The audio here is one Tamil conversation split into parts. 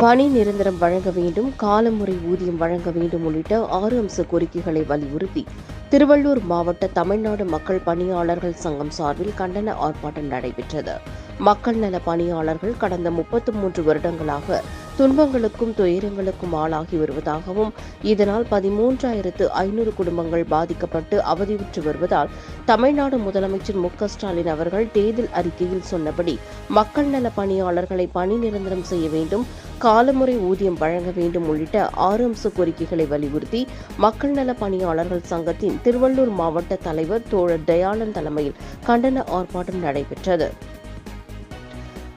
பணி நிரந்தரம் வழங்க வேண்டும் காலமுறை ஊதியம் வழங்க வேண்டும் உள்ளிட்ட ஆறு அம்ச கோரிக்கைகளை வலியுறுத்தி திருவள்ளூர் மாவட்ட தமிழ்நாடு மக்கள் பணியாளர்கள் சங்கம் சார்பில் கண்டன ஆர்ப்பாட்டம் நடைபெற்றது. மக்கள் நல பணியாளர்கள் கடந்த முப்பத்து மூன்று வருடங்களாக துன்பங்களுக்கும் துயரங்களுக்கும் ஆளாகி வருவதாகவும் இதனால் பதிமூன்றாயிரத்து ஐநூறு குடும்பங்கள் பாதிக்கப்பட்டு அவதியுற்று வருவதால் தமிழ்நாடு முதலமைச்சர் மு ஸ்டாலின் அவர்கள் தேர்தல் அறிக்கையில் சொன்னபடி மக்கள் நல பணியாளர்களை பணி நிரந்தரம் செய்ய வேண்டும் காலமுறை ஊதியம் வழங்க வேண்டும் உள்ளிட்ட ஆறு அம்ச கோரிக்கைகளை வலியுறுத்தி மக்கள் நல பணியாளர்கள் சங்கத்தின் திருவள்ளூர் மாவட்ட தலைவர் தோழர் தயாளன் தலைமையில் கண்டன ஆர்ப்பாட்டம் நடைபெற்றது.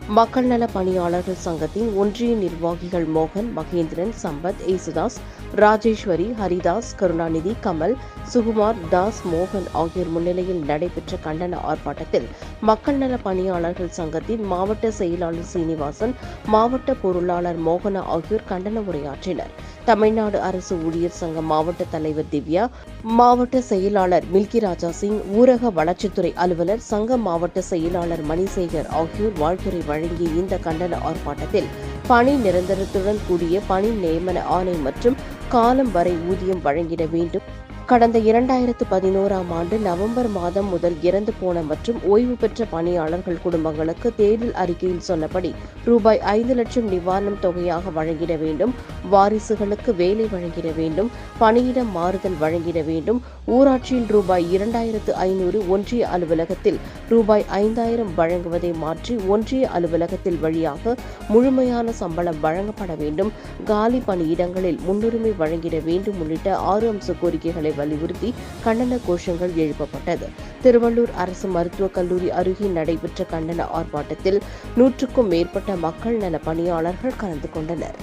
மக்கள் நல பணியாளர்கள் சங்கத்தின் ஒன்றிய நிர்வாகிகள் மோகன் மகேந்திரன் சம்பத் ஏசுதாஸ் ராஜேஸ்வரி ஹரிதாஸ் கருணாநிதி கமல் சுகுமார் தாஸ் மோகன் ஆகியோர் முன்னிலையில் நடைபெற்ற கண்டன ஆர்ப்பாட்டத்தில் மக்கள் நல பணியாளர்கள் சங்கத்தின் மாவட்ட செயலாளர் சீனிவாசன் மாவட்ட பொருளாளர் மோகன ஆகியோர் கண்டன உரையாற்றினர். தமிழ்நாடு அரசு ஊழியர் சங்க மாவட்ட தலைவர் திவ்யா மாவட்ட செயலாளர் மில்கி ராஜா சிங் ஊரக வளர்ச்சித்துறை அலுவலர் சங்க மாவட்ட செயலாளர் மணிசேகர் ஆகியோர் வாழ்த்துறை வழங்கிய இந்த கண்டன ஆர்ப்பாட்டத்தில் பணி நிரந்தரத்துடன் கூடிய பணி நியமன ஆணை மற்றும் காலம் வரை ஊதியம் வழங்கிட வேண்டும். கடந்த இரண்டாயிரத்து பதினோராம் ஆண்டு நவம்பர் மாதம் முதல் இறந்து போன மற்றும் ஓய்வு பெற்ற பணியாளர்கள் குடும்பங்களுக்கு தேர்தல் அறிக்கையில் சொன்னபடி ரூபாய் ஐந்து லட்சம் நிவாரணம் தொகையாக வழங்கிட வேண்டும் வாரிசுகளுக்கு வேலை வழங்கிட வேண்டும் பணியிடம் மாறுதல் வழங்கிட வேண்டும். ஊராட்சியில் ரூபாய் இரண்டாயிரத்து ஐநூறு ஒன்றிய அலுவலகத்தில் ரூபாய் ஐந்தாயிரம் வழங்குவதை மாற்றி ஒன்றிய அலுவலகத்தில் வழியாக முழுமையான சம்பளம் வழங்கப்பட வேண்டும். காலி பணியிடங்களில் முன்னுரிமை வழங்கிட வேண்டும் உள்ளிட்ட ஆறு அம்ச கோரிக்கைகளை வலியுறுத்தி கண்டன கோஷங்கள் எழுப்பப்பட்டது. திருவள்ளூர் அரசு மருத்துவக் கல்லூரி அருகே நடைபெற்ற கண்டன ஆர்ப்பாட்டத்தில் நூற்றுக்கும் மேற்பட்ட மக்கள் நல பணியாளர்கள் கலந்து கொண்டனர்.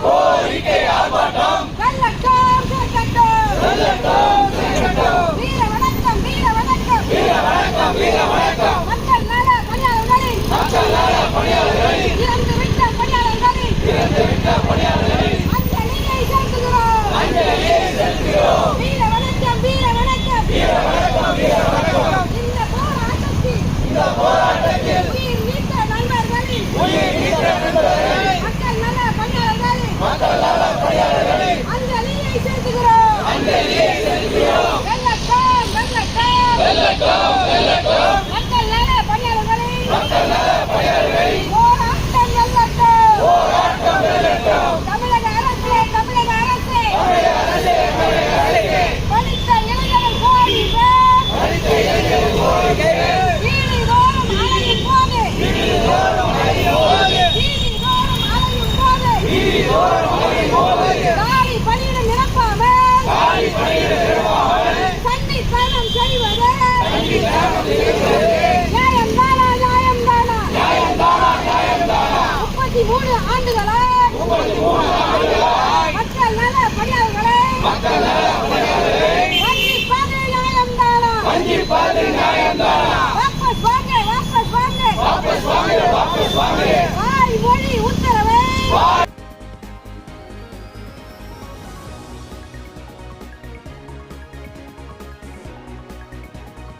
கோரிக்கை ஆர்ப்பாட்டம்.